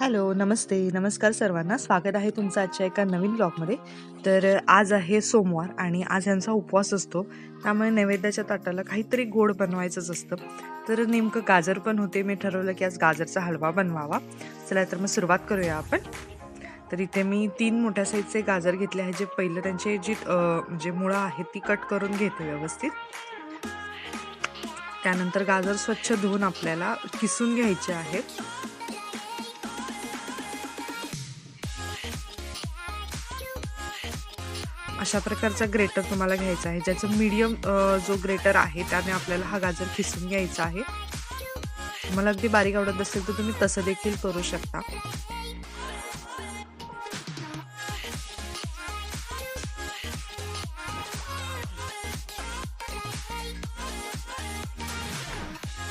Hello, नमस्ते, नमस्कार सर्वांना. स्वागत आहे तुमचं आजच्या एका नवीन ब्लॉगमध्ये. तर आज आहे सोमवार आणि आज ह्यांचा उपवास असतो. त्यामुळे नैवेद्याच्या ताटाला काहीतरी गोड बनवायचंच असतं. तर नेमकं गाजर पण होते. मी ठरवलं की आज गाजरचा हलवा बनवावा. चला तर मग सुरुवात करूया आपण. तर इथे मी तीन मोठ्या साईजचे गाजर घेतले आहे जे पहिलं त्यांचे जी म्हणजे मुळं आहेत ती कट करून घेते व्यवस्थित. त्यानंतर गाजर स्वच्छ धुवून आपल्याला किसून घ्यायचे आहेत. अशा प्रकारचा ग्रेटर तुम्हाला घ्यायचा आहे. ज्याचं मीडियम जो ग्रेटर आहे त्याने आपल्याला हा गाजर किसून घ्यायचा आहे. तुम्हाला अगदी बारीक आवडत असेल तर तुम्ही तसं देखील करू शकता.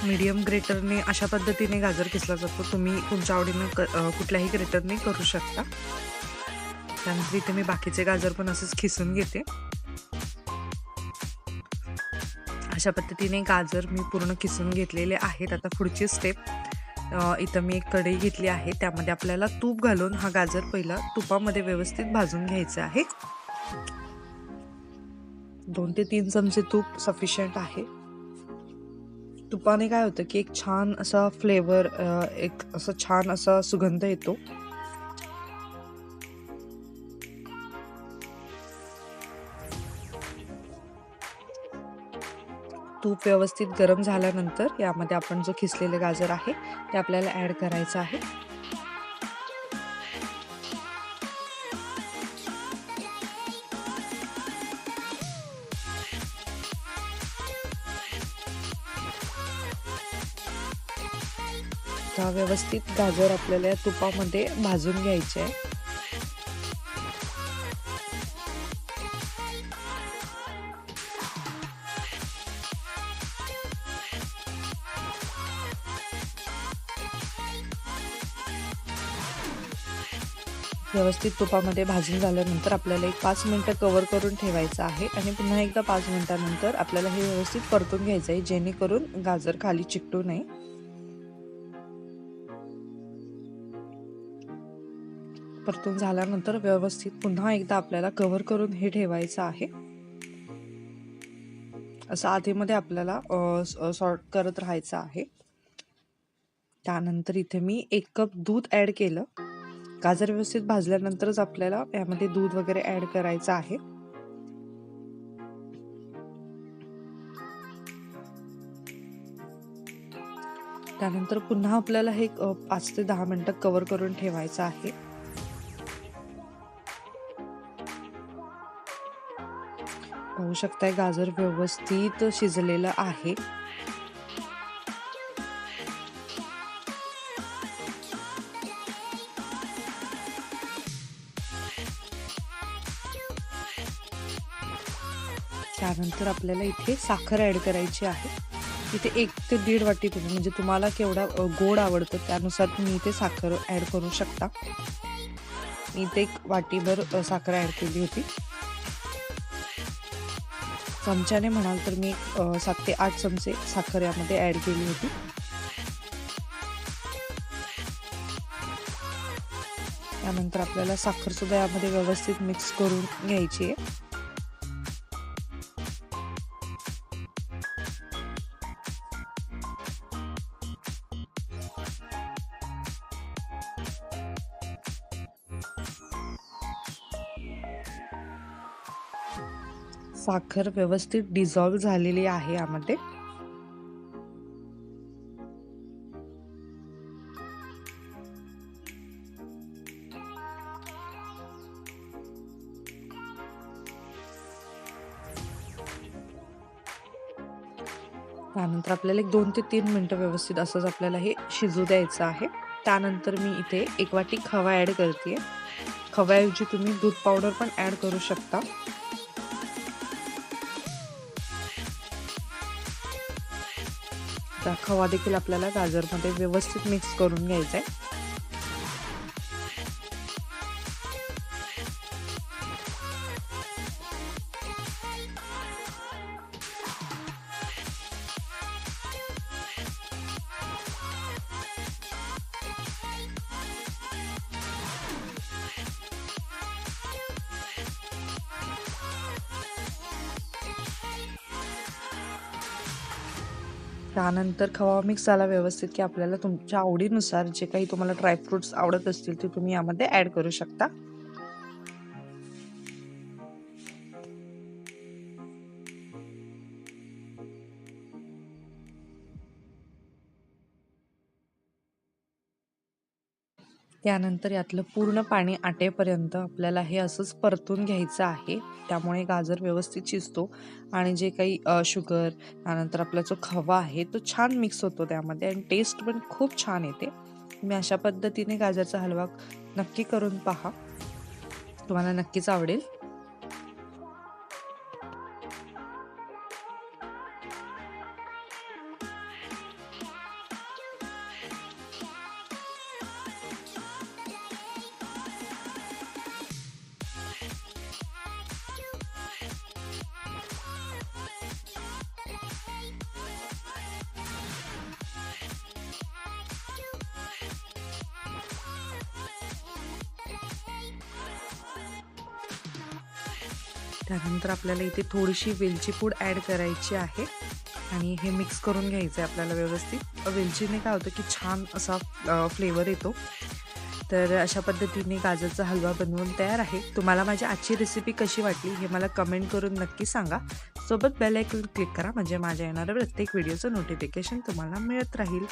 मीडियम ग्रेटरने अशा पद्धतीने गाजर किसला जातो. तुम्ही तुमच्या आवडीनं क कुठल्याही ग्रेटरने करू शकता. त्यानंतर इथे मी बाकीचे गाजर पण असंच खिसून घेते. अशा पद्धतीने गाजर मी पूर्ण किसून घेतलेले आहेत. आता पुढची स्टेप इथं मी एक कढई घेतली आहे. त्यामध्ये आपल्याला तूप घालून हा गाजर पहिला तुपामध्ये व्यवस्थित भाजून घ्यायचा आहे. दोन ते तीन चमचे तूप सफिशियंट आहे. तुपाने काय होतं की एक छान असा फ्लेवर एक असं छान असा सुगंध येतो. तूप व्यवस्थित गरम झाल्यानंतर यामध्ये आपण जो खिसलेले गाजर आहे ते आपल्याला ॲड करायचं आहे. व्यवस्थित गाजर आपल्याला या तुपामध्ये भाजून घ्यायचे आहे. व्यवस्थित तुपामध्ये भाजून झाल्यानंतर आपल्याला एक पाच मिनटं कव्हर करून ठेवायचं आहे आणि पुन्हा एकदा पाच मिनटानंतर आपल्याला हे व्यवस्थित परतून घ्यायचं आहे जेणेकरून गाजर खाली चिकटू नये. परतून झाल्यानंतर व्यवस्थित पुन्हा एकदा आपल्याला कव्हर करून हे ठेवायचं आहे. असं आधीमध्ये आपल्याला सॉर्ट करत राहायचं आहे. त्यानंतर इथे मी एक कप दूध ॲड केलं. गाजर व्यवस्थित भाजल्यानंतरच आपल्याला यामध्ये दूध वगैरे ॲड करायचं आहे. त्यानंतर पुन्हा आपल्याला हे पाच ते दहा मिनिटं कव्हर करून ठेवायचं आहे. पाहू शकताय गाजर व्यवस्थित शिजलेलं आहे. त्यानंतर आपल्याला इथे साखर ॲड करायची आहे. इथे एक ते दीड वाटी तुम्ही म्हणजे तुम्हाला केवढा गोड आवडतं त्यानुसार तुम्ही इथे साखर ॲड करू शकता. मी इथे एक वाटीभर साखर ॲड केली होती. चमच्याने म्हणाल तर मी सात ते आठ चमचे साखर यामध्ये ॲड केली होती. त्यानंतर आपल्याला साखर सुद्धा यामध्ये व्यवस्थित मिक्स करून घ्यायची आहे. साखर व्यवस्थित डिझॉल्व झालेली आहे यामध्ये. त्यानंतर आपल्याला एक दोन ते तीन मिनटं व्यवस्थित असंच आपल्याला हे शिजू द्यायचं आहे. त्यानंतर मी इथे एक वाटी खवा ॲड करते खव्याऐवजी तुम्ही दूध पावडर पण ॲड करू शकता. खवा देखील आपल्याला गाजरमध्ये व्यवस्थित मिक्स करून घ्यायचा आहे. त्यानंतर खवा मिक्स झाला व्यवस्थित की आपल्याला तुमच्या आवडीनुसार जे काही तुम्हाला ड्रायफ्रुट्स आवडत असतील ते तुम्ही यामध्ये ॲड करू शकता. यानंतर यातलं पूर्ण पाणी आटेपर्यंत आपल्याला हे असंच परतून घ्यायचं आहे. त्यामुळे गाजर व्यवस्थित शिजतो आणि जे काही शुगर त्यानंतर आपला जो खवा आहे तो छान मिक्स होतो त्यामध्ये आणि टेस्ट पण खूप छान येते. तुम्ही अशा पद्धतीने गाजरचा हलवा नक्की करून पहा. तुम्हाला नक्कीच आवडेल. त्यानंतर आपल्याला इथे थोडीशी वेलची पूड ॲड करायची आहे. आणि हे मिक्स करून घ्यायचं आहे आपल्याला व्यवस्थित. वेलचीने काय होतं की छान असा फ्लेवर येतो. तर अशा पद्धतीने गाजरचा हलवा बनवून तयार आहे. तुम्हाला माझी आजची रेसिपी कशी वाटली हे मला कमेंट करून नक्की सांगा. सोबत बेल आयकॉन क्लिक करा म्हणजे माझ्या येणाऱ्या प्रत्येक व्हिडिओचं नोटिफिकेशन तुम्हाला मिळत राहील.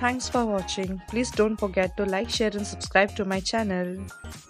Thanks for watching please don't forget to like share and subscribe to my channel